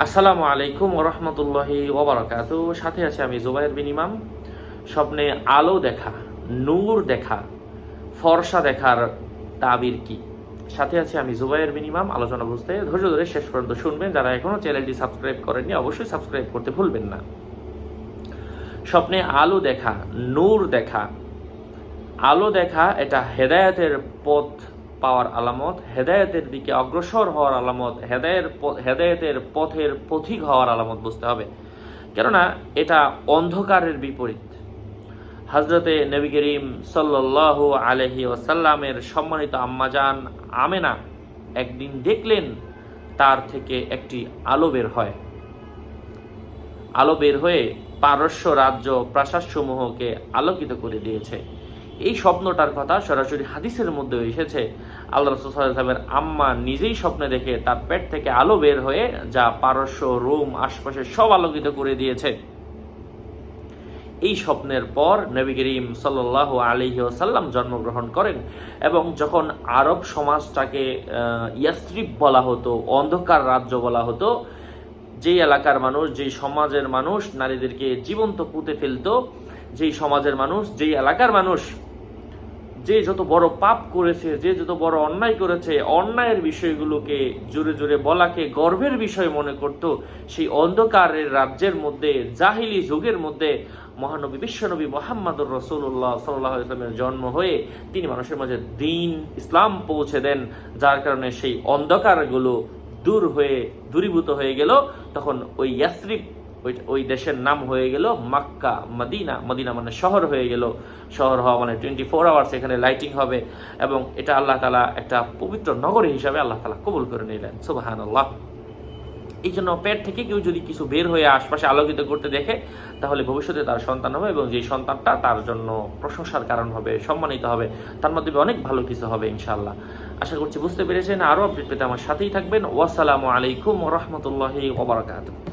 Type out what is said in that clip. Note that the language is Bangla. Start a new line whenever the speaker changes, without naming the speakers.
আসসালামু আলাইকুম ওরহমতুল্লাহি ওবরাকাত। সাথে আছে আমি জুবাইর বিন ইমাম। স্বপ্নে আলো দেখা, নূর দেখা, ফর্সা দেখার তাবির কি? সাথে আছে আমি জুবাইর বিন ইমাম। আলোচনা বুঝতে ধৈর্য ধরে শেষ পর্যন্ত শুনবেন। যারা এখনও চ্যানেলটি সাবস্ক্রাইব করেননি, অবশ্যই সাবস্ক্রাইব করতে ভুলবেন না। স্বপ্নে আলো দেখা, নূর দেখা, আলো দেখা এটা হেদায়েতের পথ পাওয়ার আলামত, হেদায়েতের দিকে অগ্রসর হওয়ার আলামত হেদায়ের হেদায়েতের পথের পথিক হওয়ার আলামত বুঝতে হবে। কেননা, এটা অন্ধকারের বিপরীত। হজরতে নবী করিম সাল্লাহ আলহি ওসাল্লামের সম্মানিত আম্মাজান আমেনা একদিন দেখলেন, তার থেকে একটি আলো বের হয়। আলো বের হয়ে পারস্য রাজ্য প্রাসাদসমূহকে আলোকিত করে দিয়েছে। এই স্বপ্নটার কথা সরাসরি হাদিসের মধ্যে এসেছে। আল্লাহ রসুলের আম্মা নিজেই স্বপ্নে দেখে তার পেট থেকে আলো বের হয়ে যা পারস্য, রোম, আশপাশে সব আলোকিত করে দিয়েছে। এই স্বপ্নের পর নবী করিম সাল্লাহ আলিহি ওসাল্লাম জন্মগ্রহণ করেন এবং যখন আরব সমাজটাকে ইয়াস্ত্রিপ বলা হতো, অন্ধকার রাজ্য বলা হতো, যেই এলাকার মানুষ, যেই সমাজের মানুষ নারীদেরকে জীবন্ত পুঁতে ফেলতো, যেই সমাজের মানুষ, যেই এলাকার মানুষ যে যত বড় পাপ করেছে, যে যত বড় অন্যায় করেছে, অন্যায়ের বিষয়গুলোকে জোরে জোরে বলাকে গর্বের বিষয় মনে করত, সেই অন্ধকারের রাজ্যের মধ্যে, জাহিলি যুগের মধ্যে মহানবী, বিশ্বনবী মোহাম্মদুর রসুল্লাহ সাল্লাহ ইসলামের জন্ম হয়ে তিনি মানুষের মাঝে দিন ইসলাম পৌঁছে দেন, যার কারণে সেই অন্ধকারগুলো দূর হয়ে দূরীভূত হয়ে গেল। তখন ওই ইয়াসরিফ ওই ওই দেশের নাম হয়ে গেল মাক্কা, মদিনা। মদিনা মানে শহর হয়ে গেল। শহর হওয়া মানে টোয়েন্টি ফোর আওয়ার্স এখানে লাইটিং হবে এবং এটা আল্লাহ তালা একটা পবিত্র নগরী হিসাবে আল্লাহ তালা কবুল করে নিলেন। সুবাহান আল্লাহ এই জন্য পেট থেকে কেউ যদি কিছু বের হয়ে আশপাশে আলোকিত করতে দেখে, তাহলে ভবিষ্যতে তার সন্তান হবে এবং যেই সন্তানটা তার জন্য প্রশংসার কারণ হবে, সম্মানিত হবে, তার মাধ্যমে অনেক ভালো কিছু হবে ইনশাল্লাহ আশা করছি বুঝতে পেরেছেন। আরও আপডেট পেতে আমার সাথেই থাকবেন। ওয়াসালামু আলাইকুম রহমতুল্লাহি ওবরাকাতুহ